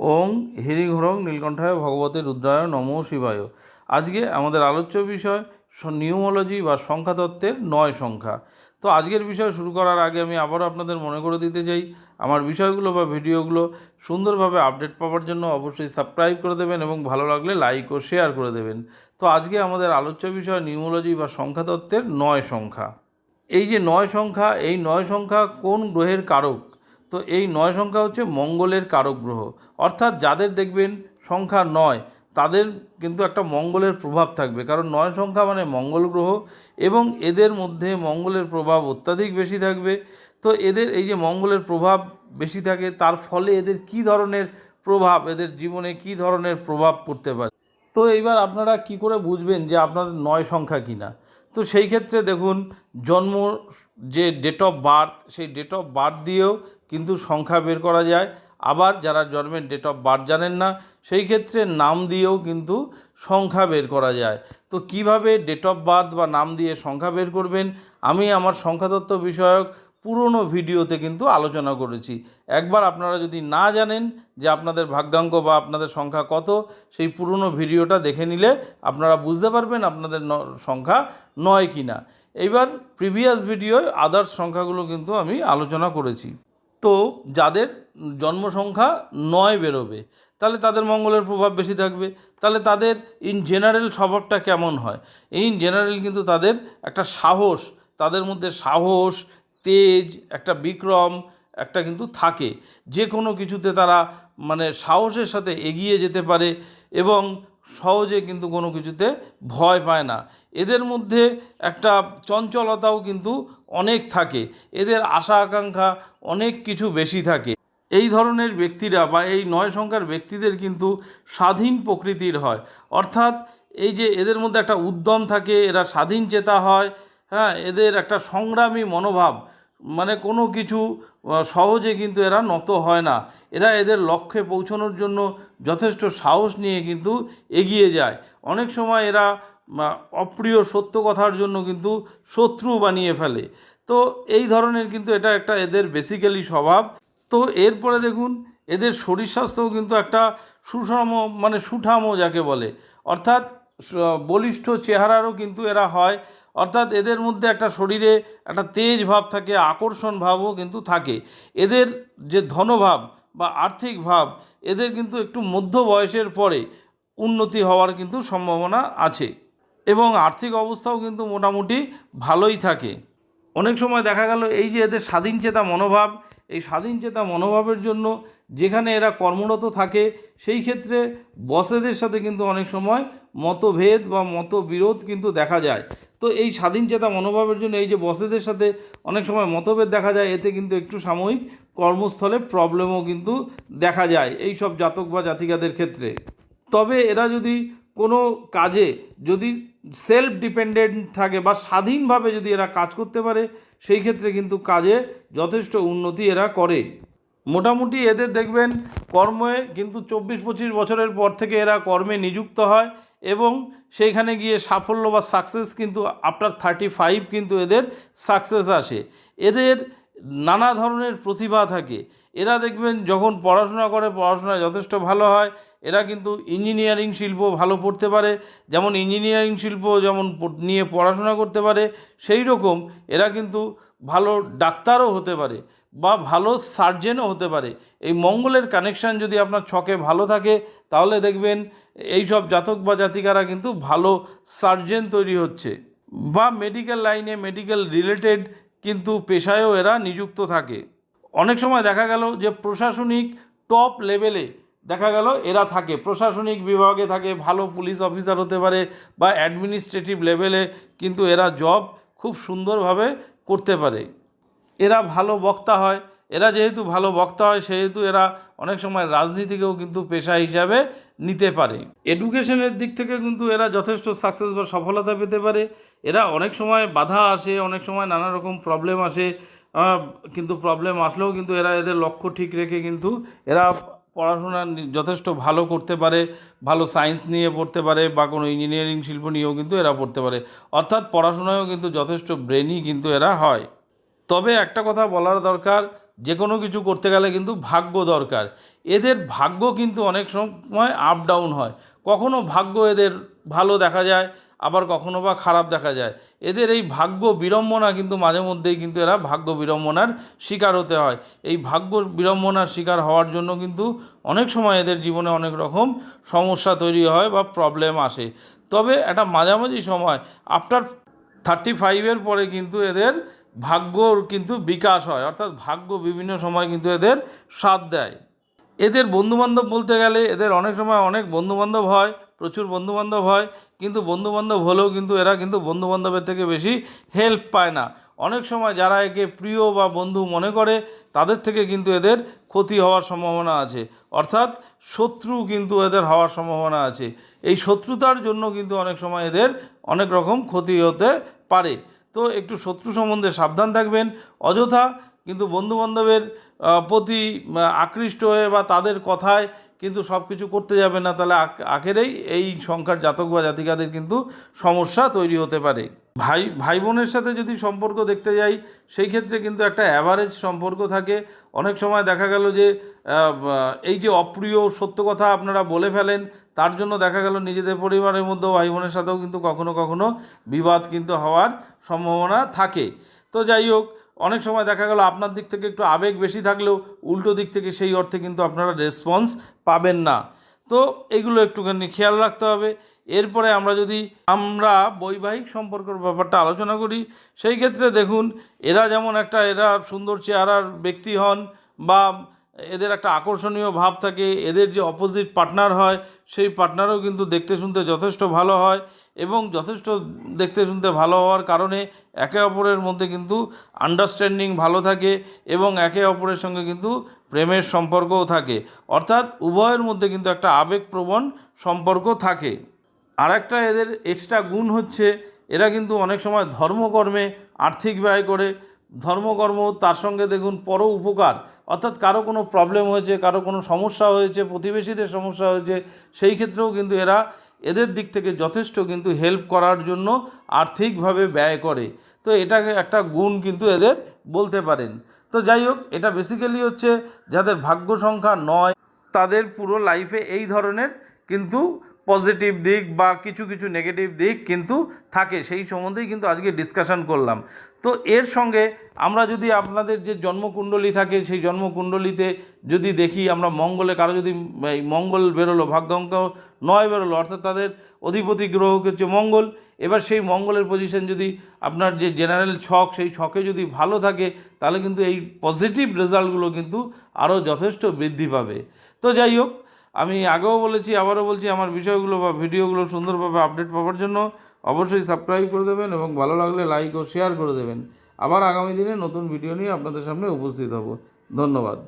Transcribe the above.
ওং হিরিং হরং নীলকণ্ঠায় ভগবতে রুদ্রায় নম শিবায়। আজকে আমাদের আলোচ্য বিষয় নিউমোলজি বা সংখ্যাতত্ত্বের নয় সংখ্যা। তো আজকের বিষয় শুরু করার আগে আমি আবারও আপনাদের মনে করে দিতে চাই, আমার বিষয়গুলো বা ভিডিওগুলো সুন্দরভাবে আপডেট পাওয়ার জন্য অবশ্যই সাবস্ক্রাইব করে দেবেন এবং ভালো লাগলে লাইক ও শেয়ার করে দেবেন। তো আজকে আমাদের আলোচ্য বিষয় নিউমোলজি বা সংখ্যাতত্ত্বের নয় সংখ্যা। এই যে নয় সংখ্যা, এই নয় সংখ্যা কোন গ্রহের কারক? তো এই নয় সংখ্যা হচ্ছে মঙ্গলের কারক গ্রহ। অর্থাৎ যাদের দেখবেন সংখ্যা নয়, তাদের কিন্তু একটা মঙ্গলের প্রভাব থাকবে। কারণ নয় সংখ্যা মানে মঙ্গল গ্রহ এবং এদের মধ্যে মঙ্গলের প্রভাব অত্যাধিক বেশি থাকবে। তো এদের এই যে মঙ্গলের প্রভাব বেশি থাকে, তার ফলে এদের কি ধরনের প্রভাব, এদের জীবনে কি ধরনের প্রভাব পড়তে পারে? তো এইবার আপনারা কি করে বুঝবেন যে আপনাদের নয় সংখ্যা কিনা? তো সেই ক্ষেত্রে দেখুন, জন্ম যে ডেট অফ বার্থ সেই ডেট অফ বার্থ দিয়েও কিন্তু সংখ্যা বের করা যায়। আবার যারা জন্মের ডেট অফ বার্থ জানেন না, সেই ক্ষেত্রে নাম দিয়েও কিন্তু সংখ্যা বের করা যায়। তো কীভাবে ডেট অফ বার্থ বা নাম দিয়ে সংখ্যা বের করবেন? আমি আমার সংখ্যাতত্ত্ব বিষয়ক পুরনো ভিডিওতে কিন্তু আলোচনা করেছি। একবার আপনারা যদি না জানেন যে আপনাদের ভাগ্যাঙ্ক বা আপনাদের সংখ্যা কত, সেই পুরনো ভিডিওটা দেখে নিলে আপনারা বুঝতে পারবেন আপনাদের সংখ্যা নয় কি না এইবার প্রিভিয়াস ভিডিওয় আদার্স সংখ্যাগুলো কিন্তু আমি আলোচনা করেছি। তো যাদের জন্ম সংখ্যা নয় বেরোবে, তাহলে তাদের মঙ্গলের প্রভাব বেশি থাকবে। তাহলে তাদের ইন জেনারেল স্বভাবটা কেমন হয়? ইন জেনারেল কিন্তু তাদের একটা সাহস, তাদের মধ্যে সাহস, তেজ, একটা বিক্রম, একটা কিন্তু থাকে। যে কোনো কিছুতে তারা মানে সাহসের সাথে এগিয়ে যেতে পারে এবং সহজে কিন্তু কোনো কিছুতে ভয় পায় না। এদের মধ্যে একটা চঞ্চলতাও কিন্তু অনেক থাকে। এদের আশা আকাঙ্ক্ষা অনেক কিছু বেশি থাকে। এই ধরনের ব্যক্তিরা বা এই নয় সংখ্যার ব্যক্তিদের কিন্তু স্বাধীন প্রকৃতির হয়। অর্থাৎ এই যে এদের মধ্যে একটা উদ্যম থাকে, এরা স্বাধীন চেতা হয় হ্যাঁ এদের একটা সংগ্রামী মনোভাব মানে কোনো কিছু সহজে কিন্তু এরা নত হয় না। এরা এদের লক্ষ্যে পৌঁছানোর জন্য যথেষ্ট সাহস নিয়ে কিন্তু এগিয়ে যায়। অনেক সময় এরা অপ্রিয় সত্য কথার জন্য কিন্তু শত্রু বানিয়ে ফেলে। তো এই ধরনের কিন্তু এটা একটা এদের বেসিক্যালি স্বভাব। তো এরপরে দেখুন, এদের শরীর স্বাস্থ্যও কিন্তু একটা সুষম মানে সুঠামো যাকে বলে। অর্থাৎ বলিষ্ঠ চেহারারও কিন্তু এরা হয়। অর্থাৎ এদের মধ্যে একটা শরীরে একটা তেজ ভাব থাকে, আকর্ষণ ভাবও কিন্তু থাকে। এদের যে ধনভাব বা আর্থিক ভাব, এদের কিন্তু একটু মধ্য বয়সের পরে উন্নতি হওয়ার কিন্তু সম্ভাবনা আছে এবং আর্থিক অবস্থাও কিন্তু মোটামুটি ভালোই থাকে। অনেক সময় দেখা গেল এই যে এদের স্বাধীন চেতা মনোভাব, এই স্বাধীন চেতা মনোভাবের জন্য যেখানে এরা কর্মরত থাকে, সেই ক্ষেত্রে বসেদের সাথে কিন্তু অনেক সময় মতভেদ বা মতবিরোধ কিন্তু দেখা যায়। তো এই স্বাধীন চেতা মনোভাবের জন্য এই যে বসেদের সাথে অনেক সময় মতভেদ দেখা যায়, এতে কিন্তু একটু সাময়িক কর্মস্থলে প্রবলেমও কিন্তু দেখা যায় এই সব জাতক বা জাতিকাদের ক্ষেত্রে। তবে এরা যদি কোনো কাজে যদি সেলফ ডিপেন্ডেন্ট থাকে বা স্বাধীনভাবে যদি এরা কাজ করতে পারে, সেই ক্ষেত্রে কিন্তু কাজে যথেষ্ট উন্নতি এরা করে। মোটামুটি এদের দেখবেন, কর্মে কিন্তু চব্বিশ পঁচিশ বছরের পর থেকে এরা কর্মে নিযুক্ত হয় এবং সেইখানে গিয়ে সাফল্য বা সাকসেস কিন্তু আফটার থার্টি ফাইভ কিন্তু এদের সাকসেস আসে। এদের নানা ধরনের প্রতিভা থাকে। এরা দেখবেন যখন পড়াশোনা করে, পড়াশোনা যথেষ্ট ভালো হয়, এরা কিন্তু ইঞ্জিনিয়ারিং শিল্প ভালো পড়তে পারে। যেমন ইঞ্জিনিয়ারিং শিল্প যেমন নিয়ে পড়াশোনা করতে পারে, সেই রকম এরা কিন্তু ভালো ডাক্তারও হতে পারে বা ভালো সার্জেনও হতে পারে। এই মঙ্গলের কানেকশান যদি আপনার ছকে ভালো থাকে, তাহলে দেখবেন এই সব জাতক বা জাতিকারা কিন্তু ভালো সার্জেন তৈরি হচ্ছে বা মেডিকেল লাইনে মেডিকেল রিলেটেড কিন্তু পেশায়ও এরা নিযুক্ত থাকে। অনেক সময় দেখা গেল যে প্রশাসনিক টপ লেভেলে দেখা গেল এরা থাকে। প্রশাসনিক বিভাগে থাকে, ভালো পুলিশ অফিসার হতে পারে বা অ্যাডমিনিস্ট্রেটিভ লেভেলে কিন্তু এরা জব খুব সুন্দরভাবে করতে পারে। এরা ভালো বক্তা হয়। এরা যেহেতু ভালো বক্তা হয়, সেহেতু এরা অনেক সময় রাজনীতিকেও কিন্তু পেশা হিসাবে নিতে পারে। এডুকেশনের দিক থেকে কিন্তু এরা যথেষ্ট সাকসেস বা সফলতা পেতে পারে। এরা অনেক সময় বাধা আসে, অনেক সময় নানা রকম প্রবলেম আসে। কিন্তু প্রবলেম আসলেও কিন্তু এরা এদের লক্ষ্য ঠিক রেখে কিন্তু এরা পড়াশোনা যথেষ্ট ভালো করতে পারে, ভালো সায়েন্স নিয়ে পড়তে পারে বা কোনো ইঞ্জিনিয়ারিং শিল্প নিয়েও কিন্তু এরা পড়তে পারে। অর্থাৎ পড়াশোনায়ও কিন্তু যথেষ্ট ব্রেনই কিন্তু এরা হয়। তবে একটা কথা বলার দরকার যে কোনো কিছু করতে গেলে কিন্তু ভাগ্য দরকার। এদের ভাগ্য কিন্তু অনেক সময় আপ ডাউন হয়। কখনো ভাগ্য এদের ভালো দেখা যায়, আবার কখনো বা খারাপ দেখা যায়। এদের এই ভাগ্য বিড়ম্বনা কিন্তু মাঝে মধ্যেই কিন্তু এরা ভাগ্য বিড়ম্বনার শিকার হতে হয়। এই ভাগ্য বিড়ম্বনার শিকার হওয়ার জন্য কিন্তু অনেক সময় এদের জীবনে অনেক রকম সমস্যা তৈরি হয় বা প্রবলেম আসে। তবে একটা মাঝামাঝি সময় আফটার থার্টি ফাইভের পরে কিন্তু এদের ভাগ্যর কিন্তু বিকাশ হয়, অর্থাৎ ভাগ্য বিভিন্ন সময় কিন্তু এদের সাথ দেয়। এদের বন্ধুবান্ধব বলতে গেলে এদের অনেক সময় অনেক বন্ধুবান্ধব হয়, প্রচুর বন্ধুবান্ধব হয়, কিন্তু বন্ধুবান্ধব হলেও কিন্তু এরা কিন্তু বন্ধুবান্ধবের থেকে বেশি হেল্প পায় না। অনেক সময় যারা একে প্রিয় বা বন্ধু মনে করে, তাদের থেকে কিন্তু এদের ক্ষতি হওয়ার সম্ভাবনা আছে। অর্থাৎ শত্রু কিন্তু এদের হওয়ার সম্ভাবনা আছে। এই শত্রুতার জন্য কিন্তু অনেক সময় এদের অনেক রকম ক্ষতি হতে পারে। তো একটু শত্রু সম্বন্ধে সাবধান থাকবেন। অযথা কিন্তু বন্ধুবান্ধবের প্রতি আকৃষ্ট হয়ে বা তাদের কথায় কিন্তু সব কিছু করতে যাবে না, তাহলে আখ- আখেরেই এই সংখ্যার জাতক বা জাতিকাদের কিন্তু সমস্যা তৈরি হতে পারে। ভাই ভাই বোনের সাথে যদি সম্পর্ক দেখতে যাই, সেই ক্ষেত্রে কিন্তু একটা অ্যাভারেজ সম্পর্ক থাকে। অনেক সময় দেখা গেল যে এই যে অপ্রিয় সত্য কথা আপনারা বলে ফেলেন, তার জন্য দেখা গেল নিজেদের পরিবারের মধ্যেও ভাই বোনের সাথেও কিন্তু কখনো কখনো বিবাদ কিন্তু হওয়ার সম্ভাবনা থাকে। তো যাই হোক, অনেক সময় দেখা গেল আপনার দিক থেকে একটু আবেগ বেশি থাকলেও উল্টো দিক থেকে সেই অর্থে কিন্তু আপনারা রেসপন্স পাবেন না। তো এগুলো একটুখানি খেয়াল রাখতে হবে। এরপরে আমরা যদি আমরা বৈবাহিক সম্পর্কের ব্যাপারটা আলোচনা করি, সেই ক্ষেত্রে দেখুন, এরা যেমন একটা, এরা সুন্দর চেহারার ব্যক্তি হন বা এদের একটা আকর্ষণীয় ভাব থাকে, এদের যে অপোজিট পার্টনার হয়, সেই পার্টনারও কিন্তু দেখতে শুনতে যথেষ্ট ভালো হয় এবং যথেষ্ট দেখতে শুনতে ভালো হওয়ার কারণে একে অপরের মধ্যে কিন্তু আন্ডারস্ট্যান্ডিং ভালো থাকে এবং একে অপরের সঙ্গে কিন্তু প্রেমের সম্পর্কও থাকে। অর্থাৎ উভয়ের মধ্যে কিন্তু একটা আবেগপ্রবণ সম্পর্ক থাকে। আর একটা এদের এক্সট্রা গুণ হচ্ছে, এরা কিন্তু অনেক সময় ধর্মকর্মে আর্থিক ব্যয় করে। ধর্মকর্ম তার সঙ্গে দেখুন পর উপকার। অর্থাৎ কারও কোনো প্রবলেম হয়েছে, কারও কোনো সমস্যা হয়েছে, প্রতিবেশীদের সমস্যা হয়েছে, সেই ক্ষেত্রেও কিন্তু এরা এদের দিক থেকে যথেষ্ট কিন্তু হেল্প করার জন্য আর্থিকভাবে ব্যয় করে। তো এটাকে একটা গুণ কিন্তু এদের বলতে পারেন। তো যাই হোক, এটা বেসিক্যালি হচ্ছে যাদের ভাগ্য সংখ্যা নয়, তাদের পুরো লাইফে এই ধরনের কিন্তু পজিটিভ দিক বা কিছু কিছু নেগেটিভ দিক কিন্তু থাকে। সেই সম্বন্ধেই কিন্তু আজকে ডিসকাশন করলাম। তো এর সঙ্গে আমরা যদি আপনাদের যে জন্মকুণ্ডলী থাকে, সেই জন্মকুণ্ডলিতে যদি দেখি, আমরা মঙ্গলে কারও যদি মঙ্গল বেরোলো ভাগ্য অঙ্ক নয় বেরোলো, অর্থাৎ তাদের অধিপতি গ্রহ হচ্ছে মঙ্গল এবার সেই মঙ্গলের পজিশন যদি আপনার যে জেনারেল ছক সেই ছকে যদি ভালো থাকে, তাহলে কিন্তু এই পজিটিভ রেজাল্টগুলো কিন্তু আরও যথেষ্ট বৃদ্ধি পাবে। তো যাই হোক, আমি আগেও বলেছি, আবারও বলছি, আমার বিষয়গুলো বা ভিডিওগুলো সুন্দরভাবে আপডেট পাওয়ার জন্য অবশ্যই সাবস্ক্রাইব করে দেবেন এবং ভালো লাগলে লাইক ও শেয়ার করে দেবেন। আবার আগামী দিনে নতুন ভিডিও নিয়ে আপনাদের সামনে উপস্থিত হব। ধন্যবাদ।